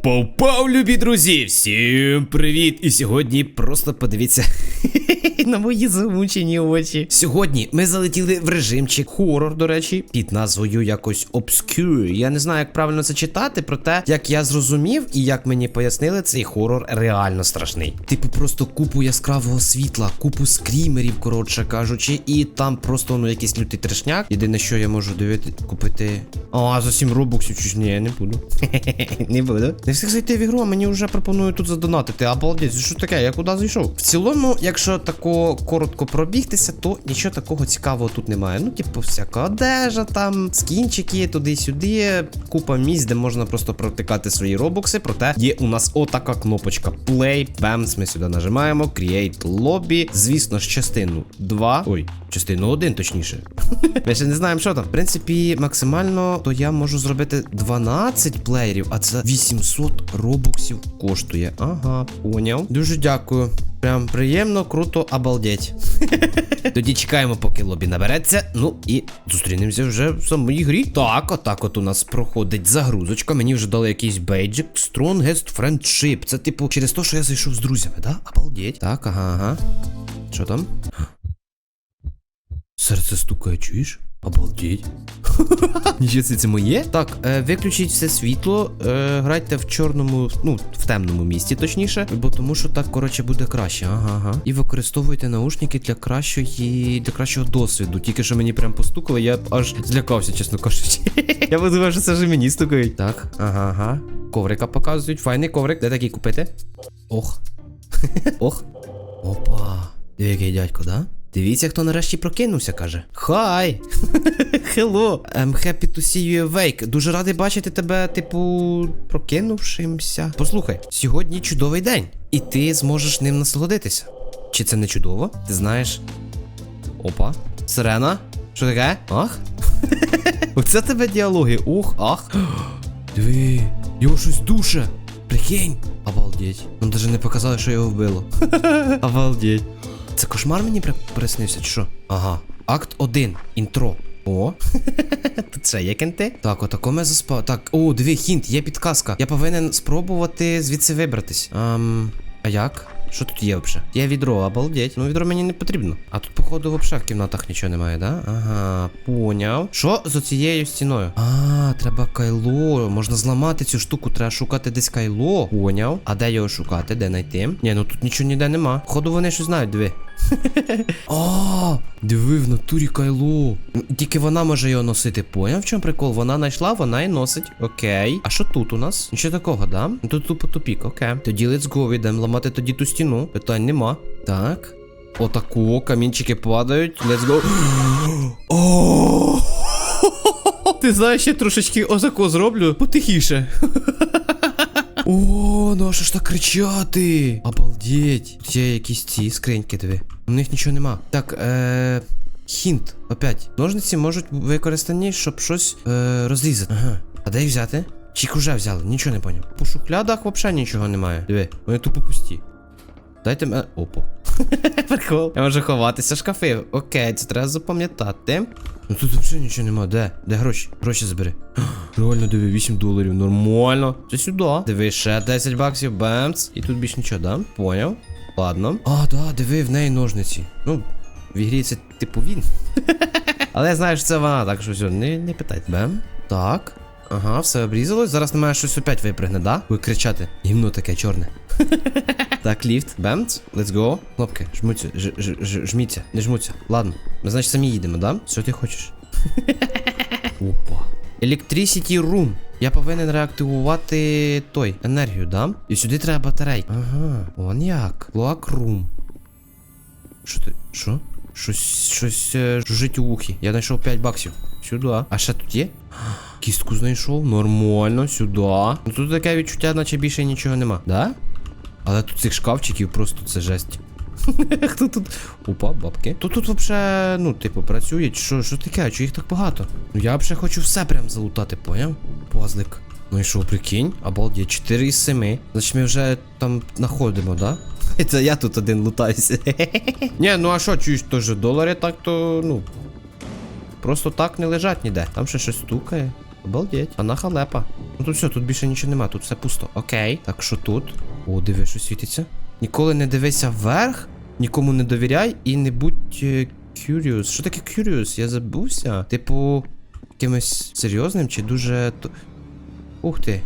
Пау-пау-пау, любі друзі! Всім привіт! І сьогодні просто подивіться на мої замучені очі. Сьогодні ми залетіли в режимчик хорор, до речі, під назвою якось Obscure. Я не знаю, як правильно це читати, проте як я зрозумів і як мені пояснили, цей хорор реально страшний. Типу, просто купу яскравого світла, купу скрімерів, коротше кажучи, і там просто ну якийсь лютий трешняк. Єдине, що я можу дивити, купити. А, за 7 робоксів чи ні, не буду. Не буду. Не встиг зайти в ігру, а мені вже пропонують тут задонатити. Обалдеть, що таке? Я куди зайшов? В цілому, якщо тако коротко пробігтися, то нічого такого цікавого тут немає. Ну, типу, всяка одежа, там, скінчики, туди-сюди, купа місць, де можна просто протикати свої робокси. Проте є у нас отака кнопочка Play. Бемс, ми сюди нажимаємо. Create Lobby. Звісно ж, частину 2. Ой, частину 1, точніше. Ми ще не знаємо, що там. В принципі, максимально то я можу зробити 12 плеєрів, а це 800 робоксів коштує. Ага, поняв. Дуже дякую. Прям приємно, круто, обалдеть. Тоді чекаємо, поки лобі набереться. Ну і зустрінемося вже в самій грі. Так, отак от у нас проходить загрузочка. Мені вже дали якийсь бейджик. Strongest Friendship. Це типу через те, що я зайшов з друзями, да? Обалдеть. Так, ага, ага. Що там? Серце стукає, чуєш? Обалдеть. Нічого це, моє? Так, е, виключіть все світло, е, грайте в чорному, ну, в темному місці, точніше, бо тому що так, коротше, буде краще. Ага, ага. І використовуйте наушники для кращої, для кращого досвіду. Тільки що мені прям постукало, я аж злякався, чесно кажучи. я подумав, що це вже мені стукають. Так, ага, ага. Коврика показують. Файний коврик. Де такий купити? Ох. Ох. Опа. Який дядько, да? Дивіться, хто нарешті прокинувся, каже. Хай! Хелло! I'm happy to see you awake. Дуже радий бачити тебе, типу, прокинувшимся. Послухай, сьогодні чудовий день, і ти зможеш ним насолодитися. Чи це не чудово? Ти знаєш. Опа. Сирена? Що таке? Ах? Оце тебе діалоги. Ух, ах. Диви, його щось душе. Прикинь. Обалдеть. Нам даже не показали, що його вбило. Обалдеть. Кошмар мені приснився, що? Ага. Акт 1. Інтро. О. Це є кенти? Так, отако ми заспав. Так, о, диви, хінт, є підказка. Я повинен спробувати звідси вибратись. Ам, а як? Що тут є взагалі? Є відро, обалдеть. Ну, відро мені не потрібно. А тут, походу, взагалі в кімнатах нічого немає, да? Ага, поняв. Що з оцією стіною? А, треба кайло. Можна зламати цю штуку, треба шукати десь кайло. Поняв. А де його шукати? Де знайти? Ні, ну тут нічого ніде нема. Походу, вони щось знають, диви. А, диви в натурі кайло. Тільки вона може його носити. Поняв, в чому прикол? Вона знайшла, вона і носить. Окей. А що тут у нас? Нічого такого, да? Тут тупо тупік, окей. Тоді let's go, йдемо ламати тоді ту стіну. Питань нема. Так. Отаку, камінчики падають. Let's go. О! Ти знаєш, я трошечки отако зроблю потихіше. О, ну а що ж так кричати? Обалдеть. Тут якісь ці скриньки, дві. У них нічого нема. Так, е. Хінт, опять. Ножниці можуть використані, щоб щось е, розрізати. Ага. А де їх взяти? Чи уже взяли? Нічого не поняв. По шухлядах взагалі нічого немає. Диви, вони тупо пусті. Дайте мене. Опа. Прикол. Я можу ховатися в шкафи. Окей, це треба запам'ятати. Ну тут взагалі нічого нема. Де? Де гроші? Гроші забери. Реально, диви, 8 доларів. Нормально. Це сюди. Диви, ще 10 баксів, бемц. І тут більше нічого, да? Поняв. Ладно. А, да, диви, в неї ножниці. Ну, в ігрі це типу він. Але я знаю, що це вона, так що все, не, не питайте. Бем. Так. Ага, все обрізалось. Зараз немає щось опять випригне, да? Ви кричати. Гімно таке чорне. Так, ліфт. Бемц. Let's go. Кнопки. Жмуться. Ж, ж, ж, жміться. Не жмуться. Ладно. Ми, значить, самі їдемо, да? Що ти хочеш? Опа. Electricity room. Я повинен реактивувати той енергію, да? І сюди треба батарей. Ага. Вон як. Cloak room. Що ти? Що? Щось, щось е, жужить у вухі. Я знайшов 5 баксів. Сюди. А ще тут є? Кістку знайшов. Нормально, сюди. Ну тут таке відчуття, наче більше нічого нема. Да? Але тут цих шкафчиків просто це жесть. Хто тут? Опа, бабки. Тут тут вообще, ну, типу, працює. Що, що таке? Чого їх так багато? Ну я взагалі хочу все прям залутати, поняв? Позлик. Ну і що, прикинь? Обалдеть, 4 із 7. Значить ми вже там знаходимо, да? Це я тут один лутаюся. Ні, ну а що, чуєш, теж долари так то, ну. Просто так не лежать ніде. Там ще щось стукає. Обалдеть. Вона халепа. Ну тут все, тут більше нічого нема, тут все пусто. Окей. Так, що тут? О, диви, що світиться. Ніколи не дивися вверх, нікому не довіряй і не будь е, curious. Що таке curious? Я забувся. Типу, якимось серйозним чи дуже. Ух ти.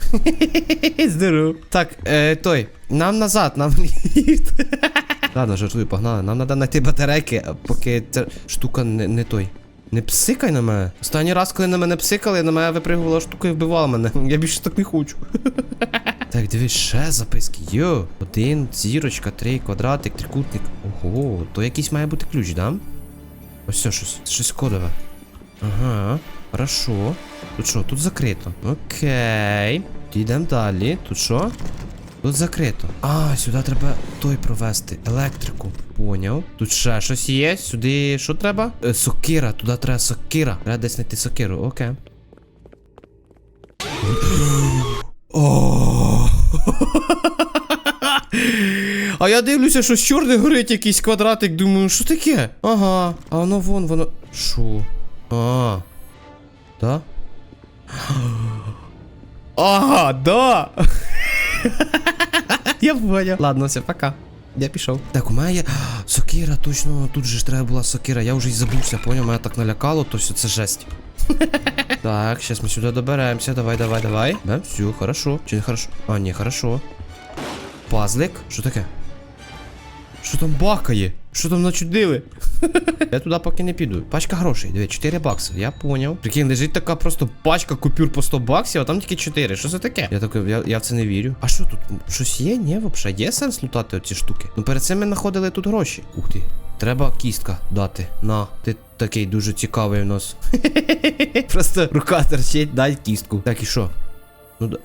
Здоров. Так, е, той, нам назад, нам ліфт. Ладно, жартую, погнали. Нам треба знайти батарейки, поки ця штука не, не той. Не псикай на мене. Останній раз, коли на мене псикали, на мене випригувала штука і вбивала мене. Я більше так не хочу. Так, дивись, ще записки. Йо. Один, зірочка, три, квадратик, трикутник. Ого, то якийсь має бути ключ, да? Ось все, щось, щось кодове. Ага, хорошо. Тут що? Тут закрито. Окей. Йдемо далі. Тут що? Тут закрито. А, сюди треба той провести. Електрику. Поняв. Тут ще щось є. Сюди що треба? Е, сокира. Туди треба сокира. Треба десь знайти сокиру. Окей. О. А я дивлюся, що з чорне горить якийсь квадратик. Думаю, що таке? Ага. А воно вон, воно. Що? А. Да? Ага, да. Я понял. Ладно, все, пока. Я пішов. Так, у мене є. Сокира, точно, тут же ж треба була сокира. Я вже й забувся, поняв, мене так налякало, то все це жесть. Так, сейчас мы сюда доберемося. Давай, давай, давай. Да, все, хорошо. Чи не хорошо? А, ні, хорошо. Пазлик? Що таке? Що там бакає? Що там начудили? Я туди поки не піду. Пачка грошей, диви, 4 бакси. Я поняв. Прикинь, лежить така просто пачка купюр по 100 баксів, а там тільки 4. Що це таке? Я такий, я, я в це не вірю. А що тут? Щось є? Ні, взагалі, є сенс лутати оці штуки? Ну перед цим ми знаходили тут гроші. Ух ти. Треба кістка дати. На, ти такий дуже цікавий у нас. Просто рука торчить, дай кістку. Так і що? Ну да.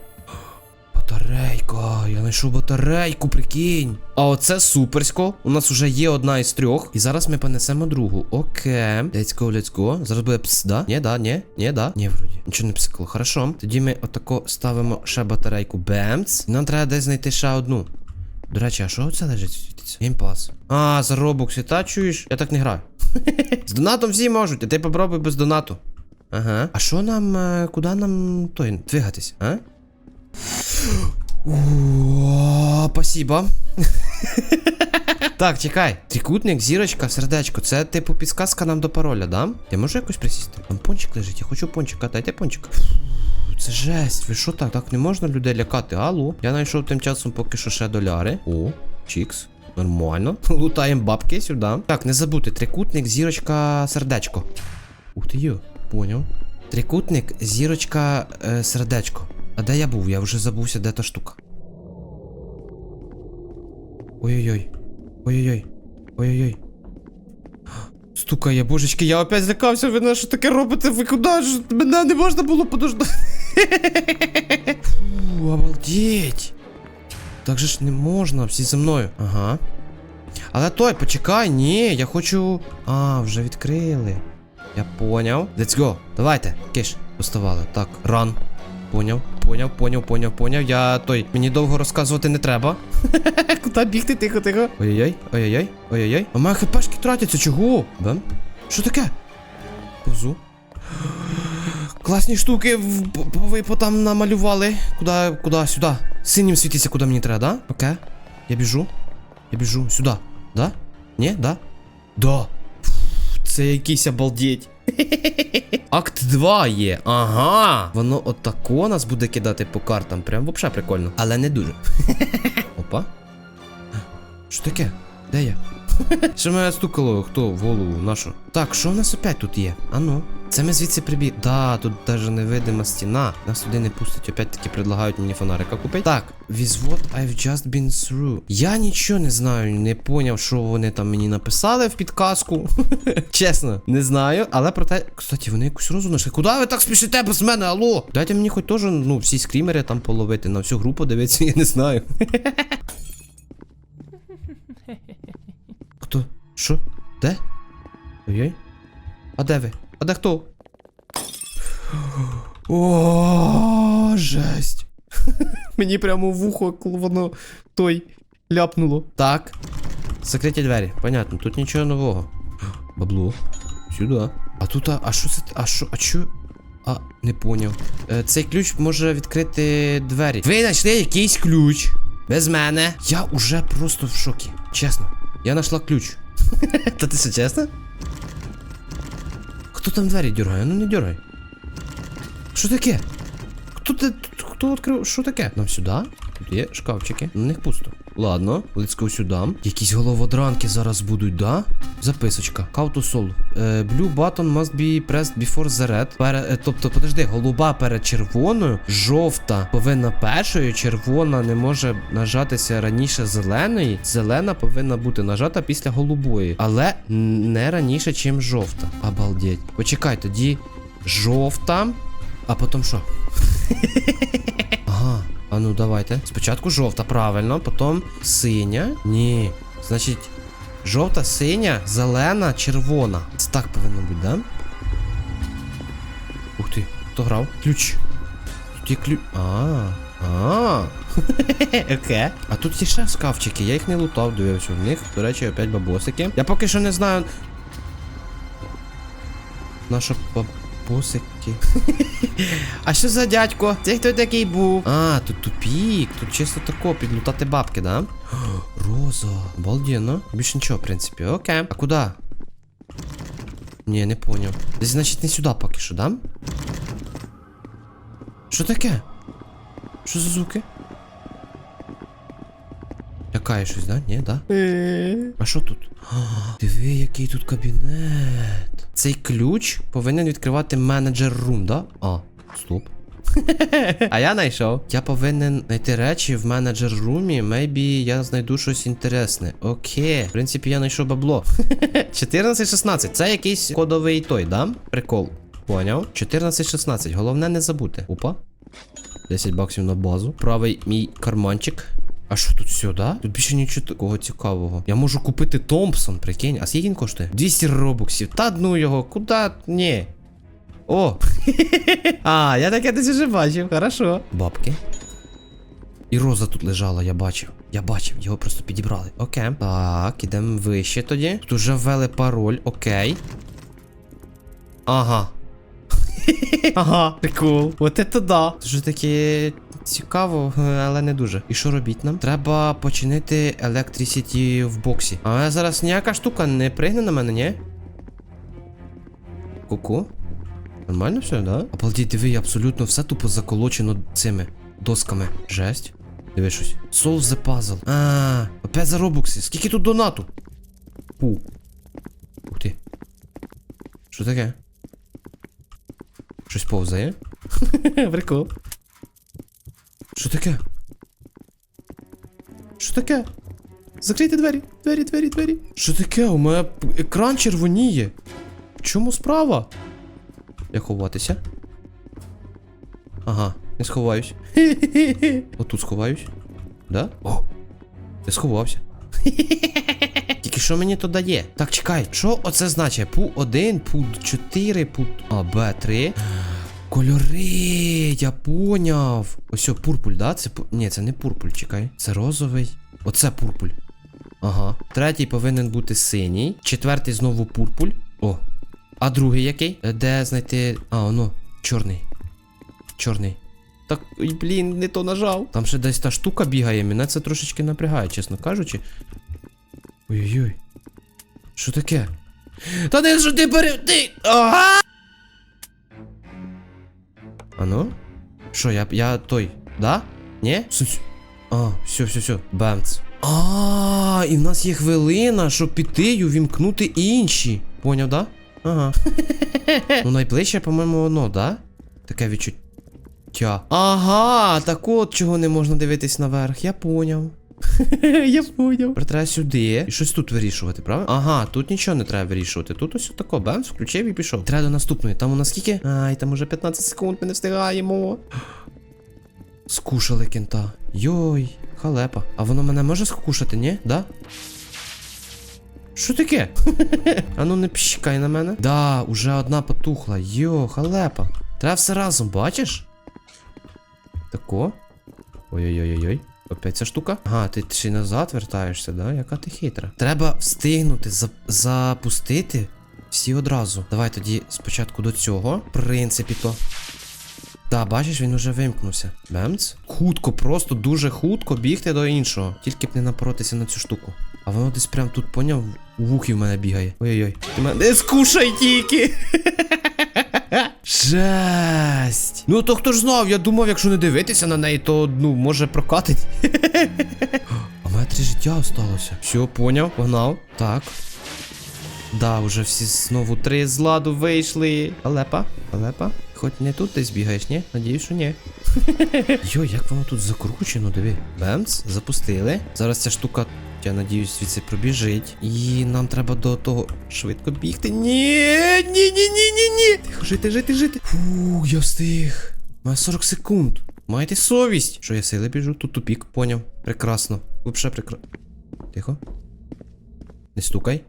Батарейка, я знайшов батарейку, прикинь. А оце суперсько. У нас вже є одна із трьох. І зараз ми понесемо другу. Окей. Let's go, let's go. Зараз буде пс, да? Ні, да, ні, ні, да. Ні, вроді. Нічого не псикало. Хорошо. Тоді ми отако ставимо ще батарейку. Бемц. Нам треба десь знайти ще одну. До речі, а що це лежить світиться? Геймпас. А, за робокси, та чуєш? Я так не граю. З донатом всі можуть, а ти попробуй без донату. Ага. А що нам, е, куди нам той двигатись, а? Спасибо. Так, чекай. Трикутник, зірочка, сердечко. Це типу підсказка нам до пароля, да? Я можу якось присісти? Там пончик лежить, я хочу пончика. Дайте пончик. Це жесть, ви що так? Так не можна людей лякати. Алло. Я знайшов тим часом поки що ще доляри. О, чікс. Нормально. Лутаємо бабки сюди. Так, не забудьте. Трикутник, зірочка, сердечко. Ух ти йо, поняв. Трикутник, зірочка, е, сердечко. А де я був? Я вже забувся, де та штука. Ой-ой-ой. Ой-ой-ой. Ой-ой-ой. Стукає, божечки, я опять злякався, ви на що таке робите? Ви куди ж? Мене не можна було подождати. Фу, обалдеть. Так же ж не можна, всі за мною. Ага. Але той, почекай, ні, я хочу. А, вже відкрили. Я поняв. Let's go. Давайте. Киш, поставали. Так, ран. Поняв, поняв, поняв, поняв, поняв. Я той. Мені довго розказувати не треба. Куди бігти, тихо, тихо. Ой-ой-ой, ой-ой-ой, ой-ой-ой. А моя хпшки тратяться, чого? Бем? Що таке? Повзу. Класні штуки ви там намалювали. Куди, куди, сюди. Синім світиться, куди мені треба, да? Окей. Я біжу. Я біжу. Сюди. Да? Ні, да? Да. Фу, Це якийсь обалдеть. Акт 2 є. Ага. Воно отако нас буде кидати по картам. Прям вообще прикольно. Але не дуже. Опа. Що таке? Де я? Що мене стукало, хто в голову нашу? Так, що в нас опять тут є? Ану. Це ми звідси прибіг. Да, тут даже невидима стіна. Нас туди не пустять. Опять таки предлагають мені фонарика купити. Так, with what I've just been through. Я нічого не знаю, не поняв, що вони там мені написали в підказку. Чесно, не знаю, але проте. Кстати, вони якусь розу знайшли. Куди ви так спішите без мене? Алло? Дайте мені хоч теж, ну, всі скрімери там половити, на всю групу дивитися, я не знаю. Хто? Що? Де? Ой-ой. А де ви? А де хто? О, жесть. Мені прямо в ухо воно той ляпнуло. Так. Закриті двері. Понятно, тут нічого нового. Бабло. Сюди. А тут, а, що це? А що? А чо? А, не поняв. Е, цей ключ може відкрити двері. Ви знайшли якийсь ключ. Без мене. Я уже просто в шокі. Чесно. Я знайшла ключ. Та ти чесно? Хто там двері дергає? Ну не дергай. Що таке? Хто ти? Хто відкрив? Що таке? Нам сюди? Тут є шкафчики. На них пусто. Ладно, let's go сюди. Якісь головодранки зараз будуть, да? Записочка. How to solve. Е, blue button must be pressed before the red. Пере, е, тобто, подожди, голуба перед червоною, жовта повинна першою, червона не може нажатися раніше зеленої. Зелена повинна бути нажата після голубої, але не раніше, чим жовта. Обалдеть. Почекай, тоді жовта, а потім що? Ага. А ну давайте. Спочатку жовта, правильно, потім синя. Ні. Значить, жовта, синя, зелена, червона. Це так повинно бути, да? Ух ти, хто грав? Ключ. Тут є ключ. А. А. Окей. А тут є ще шкафчики, я їх не лутав, дивився. В них, до речі, опять бабосики. Я поки що не знаю. Наша бабосики. А що за дядько? Це хто такий був? А, тут тупік, тут чисто тако, підлутати бабки, да? Роза, обалденно. Більше нічого, в принципі. Окей. А куди? Ні, не поняв. Десь, значить, не сюди поки що, да? Що таке? Що за звуки? Лякає щось, да? Ні, да? А що тут? А, Диви, який тут кабінет. Цей ключ повинен відкривати менеджер рум, да? А, стоп. а я знайшов. Я повинен знайти речі в менеджер румі. Мейбі я знайду щось інтересне. Окей. В принципі, я знайшов бабло. 14-16. Це якийсь кодовий той, да? Прикол. Поняв? 14-16. Головне не забути. Опа. 10 баксів на базу. Правий мій карманчик. А що тут все, да? Тут більше нічого такого цікавого. Я можу купити Томпсон, прикинь. А скільки він коштує? 200 робоксів. Та ну його, куди? Ні. О! а, я таке десь вже бачив, хорошо. Бабки. І роза тут лежала, я бачив. Я бачив, його просто підібрали. Окей. Так, ідемо вище тоді. Тут уже ввели пароль, окей. Ага. ага, прикол. От це да. Дуже таке цікаво, е, але не дуже. І що робіть нам? Треба починити електрисіті в боксі. А зараз ніяка штука не пригне на мене, ні? Ку-ку? Нормально все, да? Обалдіть, диви, абсолютно все тупо заколочено цими досками. Жесть. Диви щось. Solve the puzzle. А, опять за робокси. Скільки тут донату? Пу. Ух ти. Що таке? Щось повзає? Прикол. Що таке? Що таке? Закрийте двері, двері, двері, двері. Що таке? У мене екран червоніє. В чому справа? Як ховатися? Ага, не сховаюсь. Отут сховаюсь. Да? О! Я сховався. Тільки що мені то дає? Так, чекай, що оце значить? Пу 1, пу 4, пу. А, Б 3. Кольори, я поняв. Ось пурпуль, да? Це. Ні, це не пурпуль, чекай. Це розовий. Оце пурпуль. Ага. Третій повинен бути синій. Четвертий знову пурпуль. О. А другий який? Е, Де знайти. А, воно, чорний. Чорний. Так, ой, блін, не то нажав. Там ще десь та штука бігає, мене це трошечки напрягає, чесно кажучи. Ой-ой-ой. Що таке? Та не що ти пере... Ти... Ага! А ну? Що, я, я той, да? Ні? А, все, все, все, Бамц. А, і в нас є хвилина, щоб піти і увімкнути інші. Поняв, да? Ага. ну найближче, по-моєму, воно, да? Таке відчуття. Ага, так от чого не можна дивитись наверх, я поняв. Я поняв. Треба сюди. І щось тут вирішувати, правда? Ага, тут нічого не треба вирішувати. Тут ось тако, бенз, включив і пішов. Треба до наступної. Там у нас скільки? Ай, там уже 15 секунд, ми не встигаємо. Скушали кента. Йой, халепа. А воно мене може скушати, ні? Да? Що таке? а ну не пщикай на мене. Да, уже одна потухла. Йо, халепа. Треба все разом, бачиш? Тако. Ой-ой-ой-ой. Опять ця штука? Ага, ти ще назад вертаєшся, да? Яка ти хитра. Треба встигнути за- запустити Всі одразу. Давай тоді спочатку до цього. В принципі, то. Да, бачиш, він уже вимкнувся. Бемц. Хутко, просто дуже хутко бігти до іншого. Тільки б не напоротися на цю штуку. А воно десь прям тут поняв, у вухі мене бігає. Ой-ой-ой. Мене не скушай тільки. Жесть. Ну то хто ж знав, я думав, якщо не дивитися на неї, то ну може прокатить. А в мене три життя осталося. Все, поняв, погнав. Так. Да, уже всі знову три з ладу вийшли. Алепа, Алепа. Хоч не тут десь бігаєш, ні? Надіюсь, що ні. Йо, як воно тут закручено, диви. Бемц, запустили. Зараз ця штука, я надіюсь, звідси пробіжить. І нам треба до того швидко бігти. Ні, ні, ні, ні, ні, ні. Тихо, жити, жити, жити. Фу, я встиг. Має 40 секунд. Майте совість. Що я сили біжу? Тут тупік, поняв. Прекрасно. Вообще прекрасно. Тихо. Не стукай.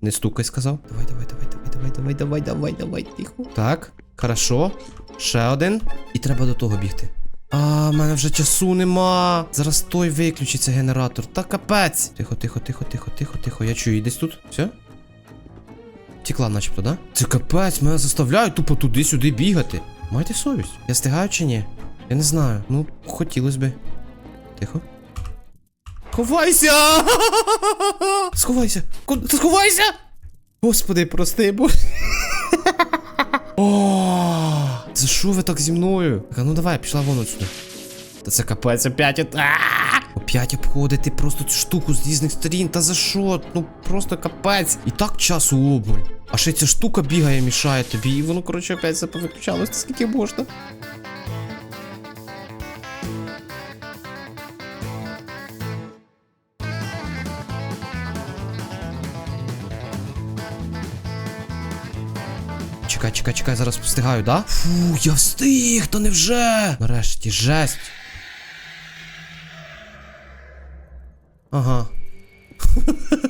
Не стукай, сказав. Давай, давай, давай, давай, давай, давай, давай, давай, давай, тихо. Так, хорошо. Ще один. І треба до того бігти. А, в мене вже часу нема. Зараз той виключиться генератор. Та капець. Тихо, тихо, тихо, тихо, тихо, тихо. Я чую, десь тут. Все? Тікла, начебто, да? Це капець, мене заставляють тупо туди-сюди бігати. Майте совість. Я стигаю чи ні? Я не знаю. Ну, хотілося би. Тихо. Ховайся! Сховайся! Сховайся! Господи, прости, боже. О, це що ви так зі мною? Так, ну давай, пішла вон отсюди. Та це капець опять. от-! Опять обходити просто цю штуку з різних сторін. Та за що? Ну просто капець. І так часу обмаль. А ще ця штука бігає, мішає тобі, і воно, коротше, опять все повиключалось. Скільки можна? Чекай, чекай, чекай, зараз встигаю, да? Фу, я встиг, та невже? Нарешті, жесть. Ага.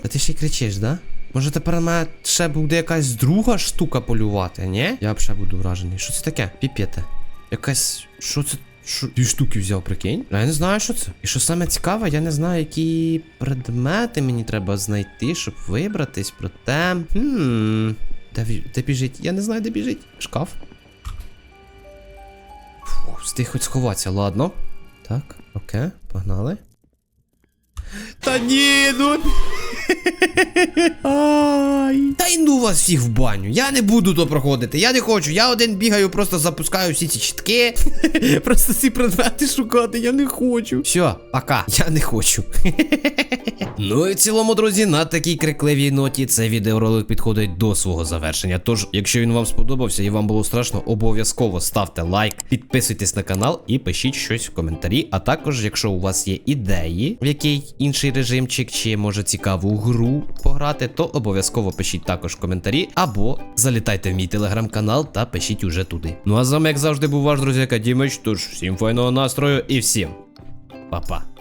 А ти ще й кричиш, да? Може тепер на мене ще буде якась друга штука полювати, ні? Я б ще буду вражений. Що це таке? Піпєте. Якась. Що це? Що? Дві штуки взяв, прикинь? Я не знаю, що це. І що саме цікаве, я не знаю, які предмети мені треба знайти, щоб вибратись, проте. Хм. Де, де біжить? Я не знаю, де біжить. Шкаф. Фух, встиг хоч сховатися, ладно. Так, окей, погнали. Та ні, ну. Ай. Та й ну вас всіх в баню. Я не буду то проходити. Я не хочу. Я один бігаю, просто запускаю всі ці чітки. просто ці предмети шукати. Я не хочу. Все, пока. Я не хочу. Ну і в цілому, друзі, на такій крикливій ноті цей відеоролик підходить до свого завершення. Тож, якщо він вам сподобався і вам було страшно, обов'язково ставте лайк, підписуйтесь на канал і пишіть щось в коментарі. А також, якщо у вас є ідеї, в який інший режимчик чи може цікаву гру пограти, то обов'язково пишіть також коментарі або залітайте в мій телеграм-канал та пишіть уже туди. Ну а з вами, як завжди, був ваш друзяка Дімич. Тож всім файного настрою і всім па-па.